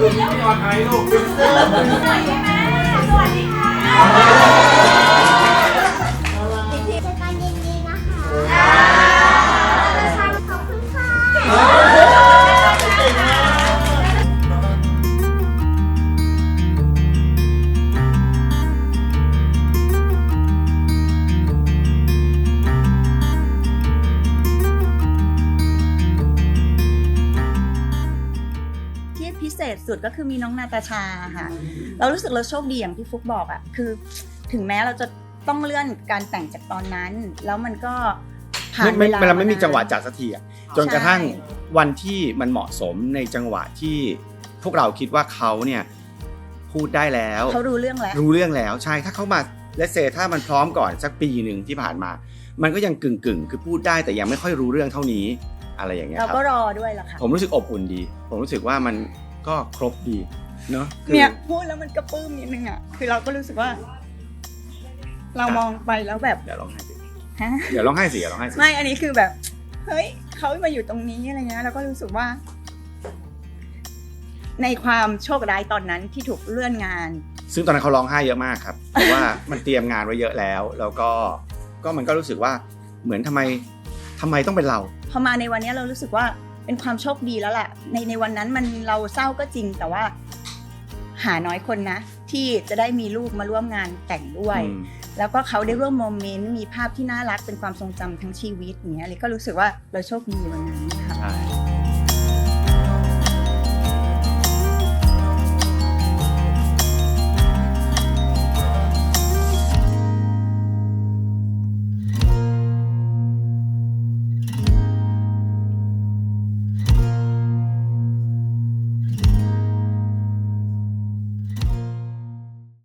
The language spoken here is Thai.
ดูที่พี่ออนไอลูก สวัสดีค่ะ พิเศษสุดก็คือมีน้องนาตาชาค่ะ เรารู้สึกเราโชคดีอย่างที่ฟุกบอกอะคือถึงแม้เราจะต้องเลื่อนการแต่งจากตอนนั้น แล้วมันก็ผ่านไม่เวไม่ลามันไม่มีานจังหวะจัดสักทีอะจนกระทั่งวันที่มันเหมาะสมในจังหวะที่พวกเราคิดว่าเขาเนี่ยพูดได้แล้วเขารู้เรื่องแล้ว รู้เรื่องแล้วใช่ถ้าเขามาเลเซถ้ามันพร้อมก่อนสักปีหนึ่งที่ผ่านมา มันก็ยังกึ่งกึ่งๆคือพูดได้แต่ยังไม่ค่อยรู้เรื่องเท่านี้อะไรอย่างเงี้ยเราครับก็รอด้วยล่ะค่ะผมรู้สึกอบอุ่นดี ผมรู้สึกว่ามัน ก็ครบดีเนาะคือเนี่ยพูดแล้วมันกระปื้มนิดนึงอะคือเราก็รู้สึกว่า เรามองไปแล้วแบบเดี๋ยวร้องไห้สิฮะเดี๋ยวร้องไห้สิเดี๋ยวร้องไห้สิไม่อันนี้คือแบบ เฮ้ยเขามาอยู่ตรงนี้อะไรเงี้ยเราก็รู้สึกว่า ในความโชคร้ายตอนนั้นที่ถูกเลื่อนงาน ซึ่งตอนนั้นเขาร้องไห้เยอะมากครับเพราะว่ามันเตรียมงานไว้เยอะแล้ว แล้วก็ก็มันก็รู้สึกว่าเหมือนทำไมทำไมต้องเป็นเราพอมาในวันนี้เรารู้สึกว่า เป็นความโชคดีแล้วแหละในในวันนั้นมันเราเศร้าก็จริงแต่ว่า หาน้อยคนนะ ที่จะได้มีลูกมาร่วมงานแต่งด้วยอืมแล้วก็เขาได้ร่วมโมเมนต์มีภาพที่น่ารักเป็นความทรงจำทั้งชีวิตอย่างเงี้ยเลยก็รู้สึกว่าเราโชคดีวันนั้นค่ะใช่